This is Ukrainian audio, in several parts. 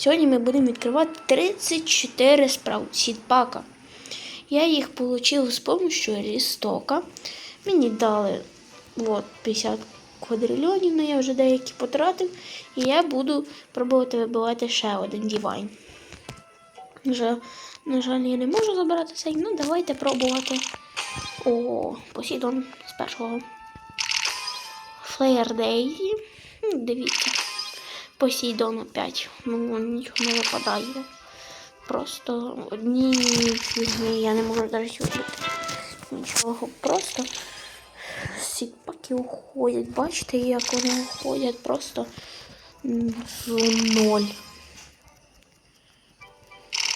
Сьогодні ми будемо відкривати 34 справ сітпака. Я їх отримав з допомогою лістока. Мені дали от, 50 квадрильйонів, але я вже деякі потратив. І я буду пробувати вибивати ще один дівайн. Вже, на жаль, я не можу забирати цей, ну давайте пробувати. О, Посейдон з першого. Флеєр Дейзі. Ну, Дивіться. Посейдон опять. Ну, нічого не випадає. Просто одні фігні, я не можу навіть вибити. Нічого. Просто сітпаки уходять. Бачите, як вони уходять просто в ноль.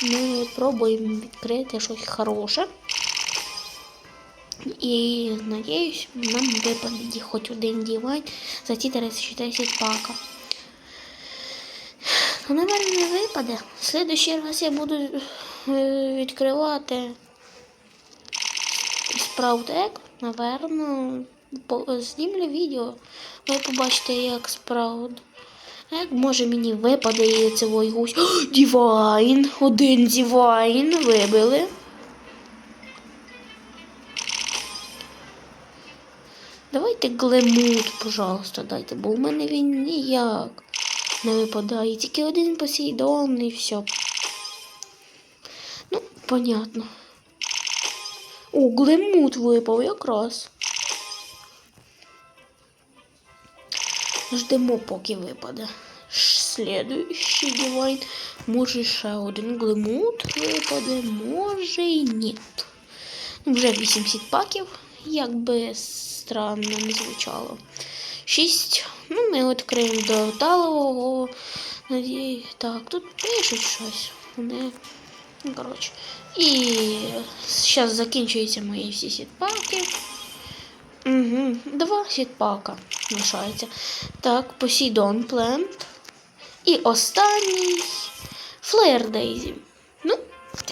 Ми пробуємо відкрити щось хороше. І надіюсь, нам випаде хоч один дівайн за ці 34 сітпака. Ну, напевно, не випаде. В следующий раз я буду е, відкривати справдек. Наверно, по- знімлю відео. Ви побачите, як справд. Як може мені випаде цей гусь. Дівайн! Один дівайн вибили. Давайте глемут, пожалуйста, дайте, бо у мене він ніяк не випадає. Тільки один посейдон і все. Ну, понятно. О, глемут випав якраз. Ждемо, поки випаде. Слідуючий дівайн. Може ще один глемут випаде, може і ні. Вже 80 паків, як би странно не звучало. 6. Ну, ми відкриємо до талового. Надію. Так, тут пишуть щось. Вони. Ну, коротше. І зараз закінчуються мої всі сітпаки. Угу. Два сітпака лишаються. Так, Посейдон Плент. І останній Флеєр Дейзі. Ну,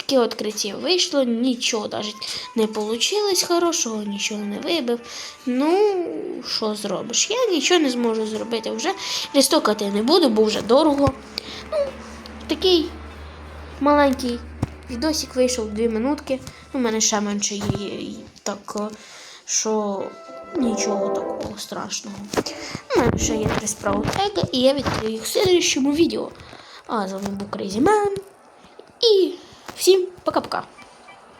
таке відкриття вийшло, нічого навіть не вийшло хорошого, нічого не вибив. Ну, що зробиш? Я нічого не зможу зробити вже. Лістокати не буду, бо вже дорого. Ну, такий маленький відосик вийшов 2 минутки. У мене ще менше є, так е, що нічого такого страшного. У мене ще є три справи ега, і я відкрию їх в слідчому відео. А з вами був Crazy Man. І всім пока-пока.